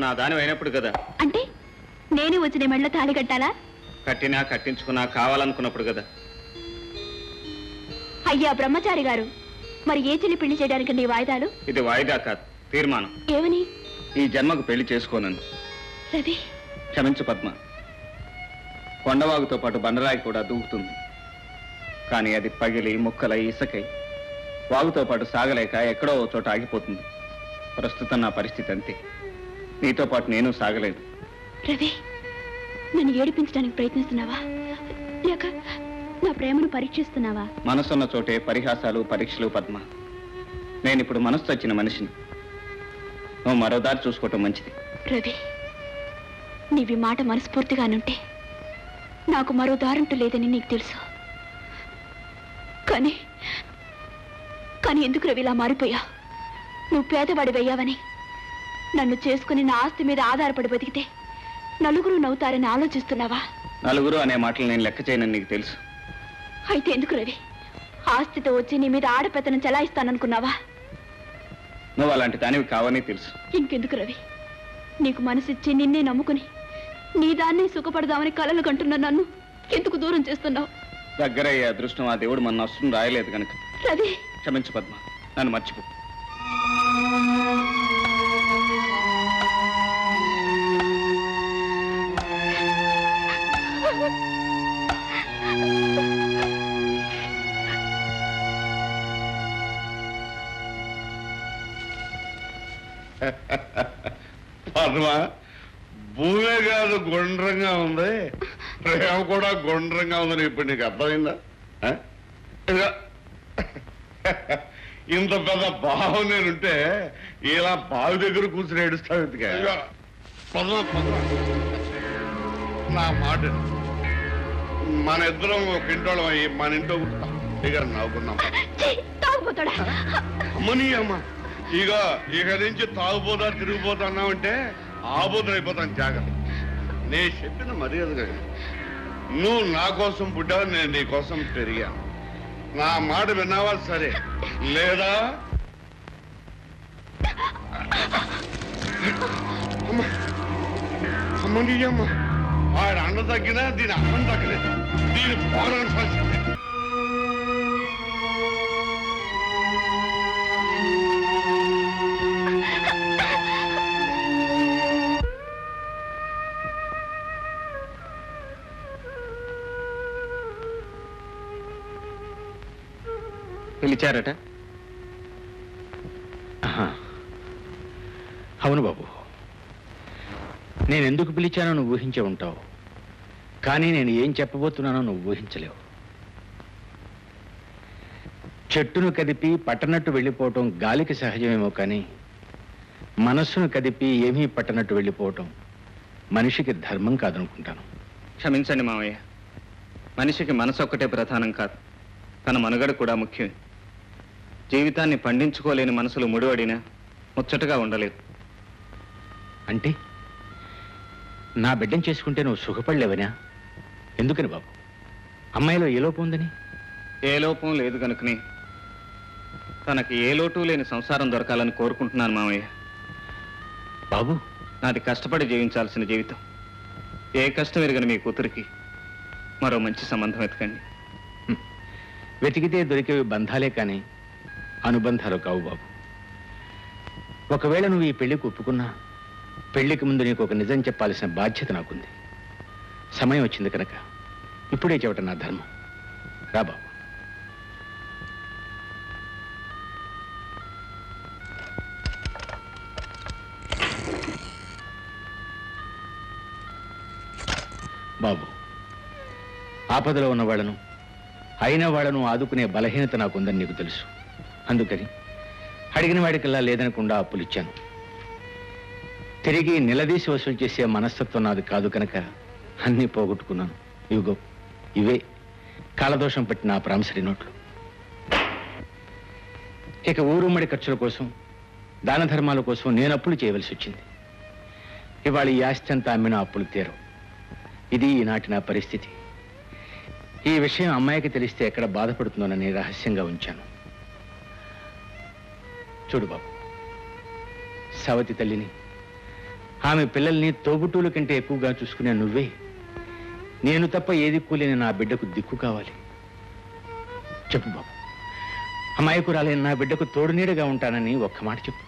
నా దాని అయినప్పుడు కదా. అంటే నేను వచ్చిన మెళ్ళ తాళి కట్టాలా? కట్టినా కట్టించుకున్నా కావాలనుకున్నప్పుడు కదా. అయ్యా బ్రహ్మచారి గారు మరి ఏ చెల్లి పెళ్ళి చేయడానికి నీ వాయిదాలు? ఇది వాయిదా కాదు తీర్మానం. ఏమని? ఈ జన్మకు పెళ్ళి చేసుకోనని. రవి. క్షమించు పద్మ. కొండవాగుతో పాటు బండరాయి కూడా దూకుతుంది. కానీ అది పగిలి ముక్కలై ఇసకై వాగుతో పాటు సాగలేక ఎక్కడో ఓ చోట ఆగిపోతుంది. ప్రస్తుతం నా పరిస్థితి అంతే. నీతో పాటు నేను సాగలేదు. రవి నన్ను ఏడిపించడానికి ప్రయత్నిస్తున్నావా? లేక నా ప్రేమను పరీక్షిస్తున్నావా? మనసున్న చోటే పరిహాసాలు పరీక్షలు పద్మ. నేను ఇప్పుడు మనసు వచ్చిన మనిషిని. నువ్వు మరో దారి చూసుకోవటం మంచిది. రవి నీవి మాట మనస్ఫూర్తిగానుంటే నాకు మరో దారంటూ లేదని నీకు తెలుసు. కానీ కానీ ఎందుకు రవి ఇలా మారిపోయా నువ్వు పేదవాడి వెయ్యావని నన్ను చేసుకుని నా ఆస్తి మీద ఆధారపడి బతికితే నలుగురు నవ్వుతారని ఆలోచిస్తున్నావా? నలుగురు అనే మాటలు నేను లెక్క చేయనని నీకు తెలుసు. అయితే ఎందుకు రవి? ఆస్తితో వచ్చి నీ మీద ఆడపెత్తనం చెలాయిస్తాననుకున్నావా? నువ్వు అలాంటి దానివి కావని తెలుసు. ఇంకెందుకు రవి? నీకు మనసిచ్చి నిన్నే నమ్ముకుని నీ దాన్ని సుఖపడదామని కలలు కంటున్న నన్ను ఎందుకు దూరం చేస్తున్నావు? దగ్గరయ్యే అదృష్టం ఆ దేవుడు మన నష్టం రాయలేదు కనుక రవి! క్షమించు పద్మ. నన్ను మర్చిపో. పద్మ భూమే కాదు గుండ్రంగా ఉంది. ప్రేమ కూడా గుండ్రంగా ఉందని ఇప్పుడు నీకు అర్థమైందా. ఇంత పెద్ద బావు నేనుంటే ఇలా బావి దగ్గర కూర్చుని ఏడుస్తావు ఎందుకే? ఇదిగో. పద్మ పద్మ నా మాట. మన ఇద్దరం ఒక ఇంటోళ్ళం అయ్యి మన ఇంట్లో కూర్చుంటాం. నవ్వుకుందాం. ఛీ, తాగుపోతాడా అమ్మని అమ్మ ఇక ఇక నుంచి తాగుపోతా తిరిగిపోతా అన్నావంటే ఆబోతులు అయిపోతాను జాగ్రత్త. నేను చెప్పిన మర్యాదగా నువ్వు నా కోసం పుట్టావు నేను నీ కోసం పెరిగాను. నా మాట విన్నావా? సరే. లేదా? అమ్మ. అమ్మని అమ్మ. ఆడ అన్న తగ్గినా దీని అన్నం తగ్గలేదు. దీని పోరాడు పిలిచారట. అవును బాబు. నేను ఎందుకు పిలిచానో నువ్వు ఊహించే ఉంటావు. కానీ నేను ఏం చెప్పబోతున్నానో నువ్వు ఊహించలేవు. చెట్టును కదిపి పట్టనట్టు వెళ్ళిపోవటం గాలికి సహజమేమో కానీ మనస్సును కదిపి ఏమీ పట్టనట్టు వెళ్ళిపోవటం మనిషికి ధర్మం కాదనుకుంటాను. క్షమించండి మామయ్య మనిషికి మనసు ఒక్కటే ప్రధానం కాదు. తన మనుగడ కూడా ముఖ్యం జీవితాన్ని పండించుకోలేని మనసులు ముడివడినా ముచ్చటగా ఉండలేదు. అంటే? నా బిడ్డను చేసుకుంటే నువ్వు సుఖపడలేవనా? ఎందుకని బాబు? అమ్మాయిలో ఏ లోపం ఉందని? ఏ లోపం లేదు కనుకని. తనకి ఏ లోటు లేని సంసారం దొరకాలని కోరుకుంటున్నాను మామయ్య. బాబు? నాది కష్టపడి జీవించాల్సిన జీవితం. ఏ కష్టం ఎరగని మీ కూతురికి మరో మంచి సంబంధం వెతకండి. వెతికితే దొరికేవి బంధాలే కానీ అనుబంధాలు కావు బాబు. ఒకవేళ నువ్వు ఈ పెళ్ళికి ఒప్పుకున్నా పెళ్ళికి ముందు నీకు ఒక నిజం చెప్పాల్సిన బాధ్యత నాకుంది. సమయం వచ్చింది కనుక ఇప్పుడే చెప్పటం నా ధర్మం. రా బాబు. బాబు ఆపదలో ఉన్న వాళ్ళను అయిన వాళ్ళను ఆదుకునే బలహీనత నాకుందని నీకు తెలుసు. అందుకని అడిగిన వాడికల్లా లేదనకుండా అప్పులిచ్చాను తిరిగి నిలదీసి వసూలు చేసే మనస్తత్వం నాది కాదు కనుక అన్నీ పోగొట్టుకున్నాను. ఇవిగో ఇవే కాలదోషం పట్టిన ఆ ప్రామిసరీ నోట్లు. ఇక ఊరుమ్మడి ఖర్చుల కోసం దాన ధర్మాల కోసం నేను అప్పులు చేయవలసి వచ్చింది. ఇవాళ ఈ ఆస్తి అంతా అమ్మిన అప్పులు తీరం ఇది ఈనాటి నా పరిస్థితి. ఈ విషయం అమ్మాయికి తెలిస్తే ఎక్కడ బాధపడుతుందోనని రహస్యంగా ఉంచాను. చూడు బాబు. సవతి తల్లిని ఆమె పిల్లల్ని తోబుట్టువుల కంటే ఎక్కువగా చూసుకునే నువ్వే. నేను తప్ప ఏ దిక్కులేని నా బిడ్డకు దిక్కు కావాలి. చెప్పు బాబు. అమాయకురాలైన నా బిడ్డకు తోడునీడగా ఉంటానని ఒక్క మాట చెప్పు.